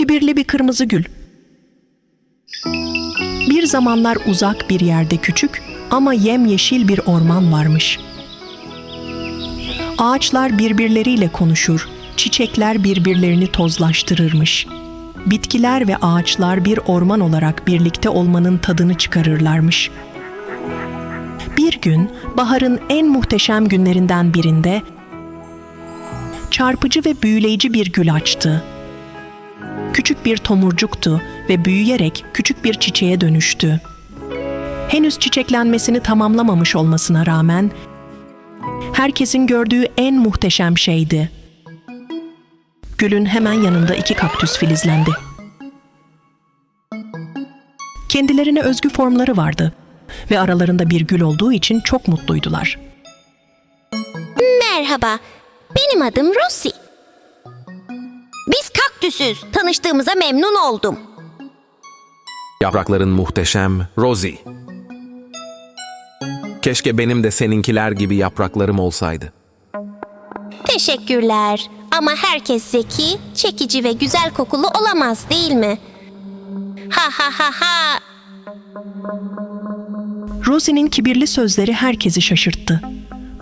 Kibirli bir kırmızı gül. Bir zamanlar uzak bir yerde küçük ama yemyeşil bir orman varmış. Ağaçlar birbirleriyle konuşur, çiçekler birbirlerini tozlaştırırmış. Bitkiler ve ağaçlar bir orman olarak birlikte olmanın tadını çıkarırlarmış. Bir gün baharın en muhteşem günlerinden birinde çarpıcı ve büyüleyici bir gül açtı. Küçük bir tomurcuktu ve büyüyerek küçük bir çiçeğe dönüştü. Henüz çiçeklenmesini tamamlamamış olmasına rağmen herkesin gördüğü en muhteşem şeydi. Gülün hemen yanında iki kaktüs filizlendi. Kendilerine özgü formları vardı ve aralarında bir gül olduğu için çok mutluydular. Merhaba, benim adım Rosie. Kaktüsüz. Tanıştığımıza memnun oldum. Yaprakların muhteşem Rosie. Keşke benim de seninkiler gibi yapraklarım olsaydı. Teşekkürler. Ama herkes zeki, çekici ve güzel kokulu olamaz değil mi? Ha ha ha ha. Rosie'nin kibirli sözleri herkesi şaşırttı.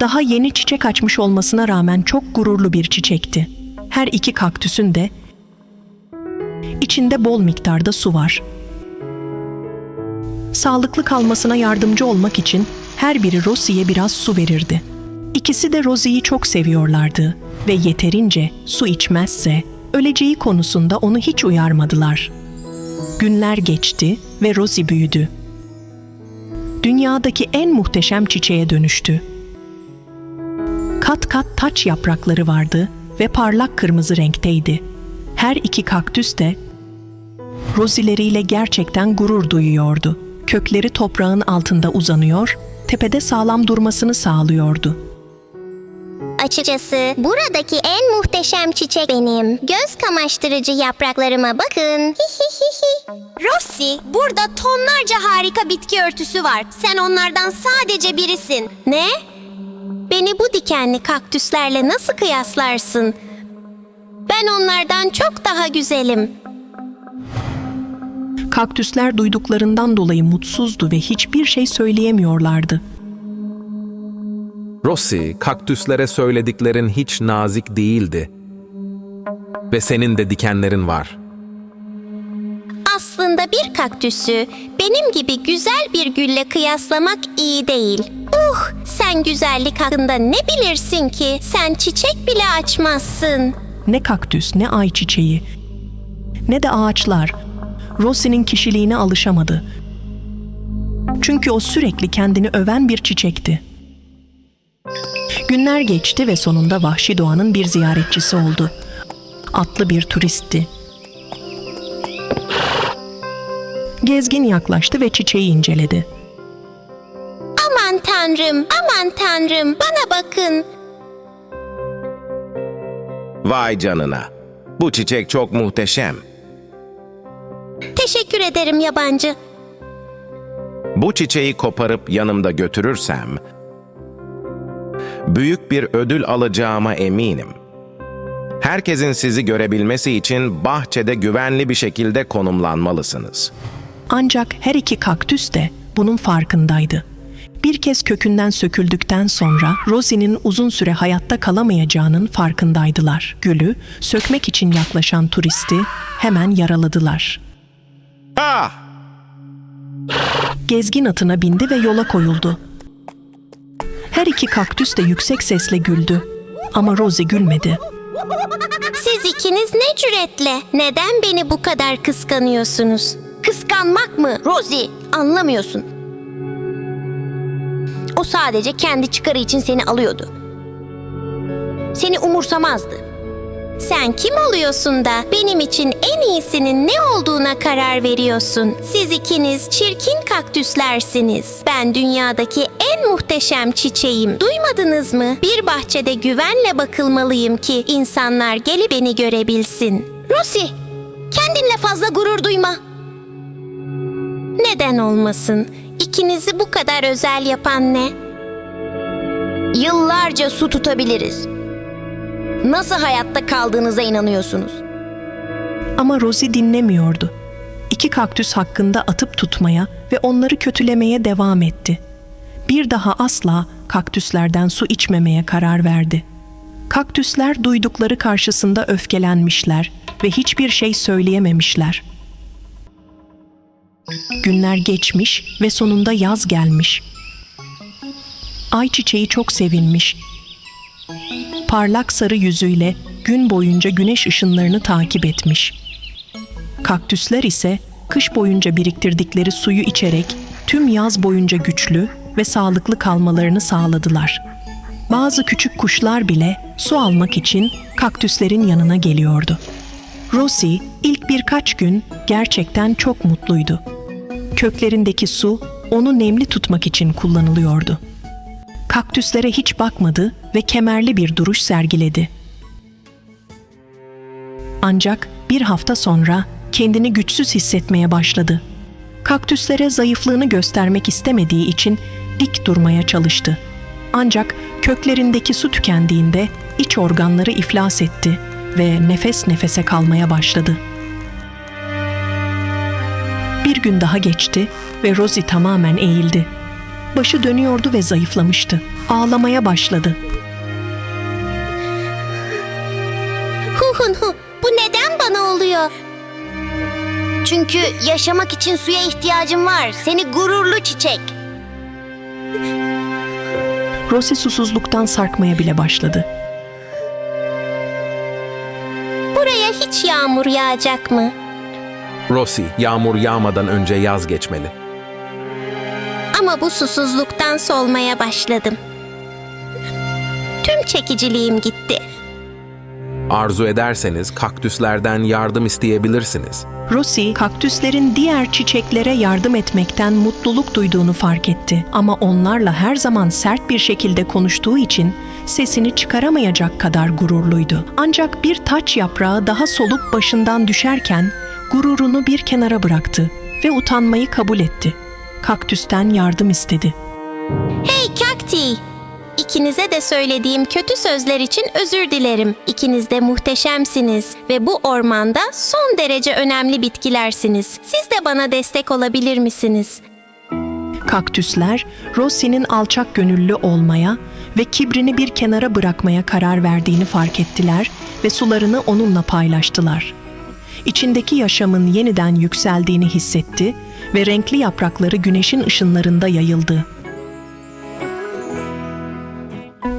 Daha yeni çiçek açmış olmasına rağmen çok gururlu bir çiçekti. Her iki kaktüsün de içinde bol miktarda su var. Sağlıklı kalmasına yardımcı olmak için her biri Rosie'ye biraz su verirdi. İkisi de Rosie'yi çok seviyorlardı ve yeterince su içmezse öleceği konusunda onu hiç uyarmadılar. Günler geçti ve Rosie büyüdü dünyadaki en muhteşem çiçeğe dönüştü. Kat kat taç yaprakları vardı ve parlak kırmızı renkteydi. Her iki kaktüs de rozileriyle gerçekten gurur duyuyordu. Kökleri toprağın altında uzanıyor, tepede sağlam durmasını sağlıyordu. Açıkçası buradaki en muhteşem çiçek benim. Göz kamaştırıcı yapraklarıma bakın. Rossi, burada tonlarca harika bitki örtüsü var. Sen onlardan sadece birisin. Ne? Beni bu dikenli kaktüslerle nasıl kıyaslarsın? Ben onlardan çok daha güzelim. Kaktüsler duyduklarından dolayı mutsuzdu ve hiçbir şey söyleyemiyorlardı. Rosie, kaktüslere söylediklerin hiç nazik değildi. Ve senin de dikenlerin var. Aslında bir kaktüsü benim gibi güzel bir gülle kıyaslamak iyi değil. Uh, sen güzellik hakkında ne bilirsin ki? Sen çiçek bile açmazsın. Ne kaktüs, ne ayçiçeği, ne de ağaçlar Rosie'nin kişiliğine alışamadı. Çünkü o sürekli kendini öven bir çiçekti. Günler geçti ve sonunda vahşi doğanın bir ziyaretçisi oldu. Atlı bir turistti. Gezgin yaklaştı ve çiçeği inceledi. Aman tanrım, aman tanrım bana bakın. Vay canına. Bu çiçek çok muhteşem. Ederim yabancı. Bu çiçeği koparıp yanımda götürürsem büyük bir ödül alacağıma eminim. Herkesin sizi görebilmesi için bahçede güvenli bir şekilde konumlanmalısınız. Ancak her iki kaktüs de bunun farkındaydı. Bir kez kökünden söküldükten sonra Rosie'nin uzun süre hayatta kalamayacağının farkındaydılar. Gülü sökmek için yaklaşan turisti hemen yaraladılar. Ah! Gezgin atına bindi ve yola koyuldu. Her iki kaktüs de yüksek sesle güldü. Ama Rosie gülmedi. Siz ikiniz ne cüretle? Neden beni bu kadar kıskanıyorsunuz? Kıskanmak mı Rosie? Anlamıyorsun. O sadece kendi çıkarı için seni alıyordu. Seni umursamazdı. Sen kim oluyorsun da benim için en iyisinin ne olduğuna karar veriyorsun? Siz ikiniz çirkin kaktüslersiniz. Ben dünyadaki en muhteşem çiçeğim. Duymadınız mı? Bir bahçede güvenle bakılmalıyım ki insanlar gelip beni görebilsin. Rosie, kendinle fazla gurur duyma. Neden olmasın? İkinizi bu kadar özel yapan ne? Yıllarca su tutabiliriz. Nasıl hayatta kaldığınıza inanıyorsunuz? Ama Rosie dinlemiyordu. İki kaktüs hakkında atıp tutmaya ve onları kötülemeye devam etti. Bir daha asla kaktüslerden su içmemeye karar verdi. Kaktüsler duydukları karşısında öfkelenmişler ve hiçbir şey söyleyememişler. Günler geçmiş ve sonunda yaz gelmiş. Ayçiçeği çok sevinmiş. Parlak sarı yüzüyle gün boyunca güneş ışınlarını takip etmiş. Kaktüsler ise kış boyunca biriktirdikleri suyu içerek tüm yaz boyunca güçlü ve sağlıklı kalmalarını sağladılar. Bazı küçük kuşlar bile su almak için kaktüslerin yanına geliyordu. Rosie ilk birkaç gün gerçekten çok mutluydu. Köklerindeki su onu nemli tutmak için kullanılıyordu. Kaktüslere hiç bakmadı ve kemerli bir duruş sergiledi. Ancak bir hafta sonra kendini güçsüz hissetmeye başladı. Kaktüslere zayıflığını göstermek istemediği için dik durmaya çalıştı. Ancak köklerindeki su tükendiğinde iç organları iflas etti ve nefes nefese kalmaya başladı. Bir gün daha geçti ve Rosie tamamen eğildi. Başı dönüyordu ve zayıflamıştı. Ağlamaya başladı. Hu hun hu. Bu neden bana oluyor? Çünkü yaşamak için suya ihtiyacım var. Seni gururlu çiçek. Rosie susuzluktan sarkmaya bile başladı. Buraya hiç yağmur yağacak mı? Rosie, yağmur yağmadan önce yaz geçmeli. Ama bu susuzluktan solmaya başladım. Tüm çekiciliğim gitti. Arzu ederseniz kaktüslerden yardım isteyebilirsiniz. Rosie, kaktüslerin diğer çiçeklere yardım etmekten mutluluk duyduğunu fark etti. Ama onlarla her zaman sert bir şekilde konuştuğu için sesini çıkaramayacak kadar gururluydu. Ancak bir taç yaprağı daha solup başından düşerken gururunu bir kenara bıraktı ve utanmayı kabul etti. Kaktüsten yardım istedi. Hey Kakti! İkinize de söylediğim kötü sözler için özür dilerim. İkiniz de muhteşemsiniz ve bu ormanda son derece önemli bitkilersiniz. Siz de bana destek olabilir misiniz? Kaktüsler, Rosie'nin alçak gönüllü olmaya ve kibrini bir kenara bırakmaya karar verdiğini fark ettiler ve sularını onunla paylaştılar. İçindeki yaşamın yeniden yükseldiğini hissetti ve renkli yaprakları güneşin ışınlarında yayıldı.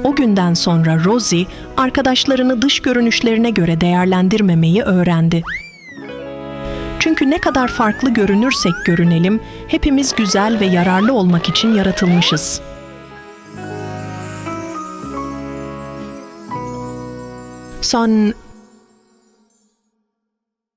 O günden sonra Rosie, arkadaşlarını dış görünüşlerine göre değerlendirmemeyi öğrendi. Çünkü ne kadar farklı görünürsek görünelim, hepimiz güzel ve yararlı olmak için yaratılmışız. Son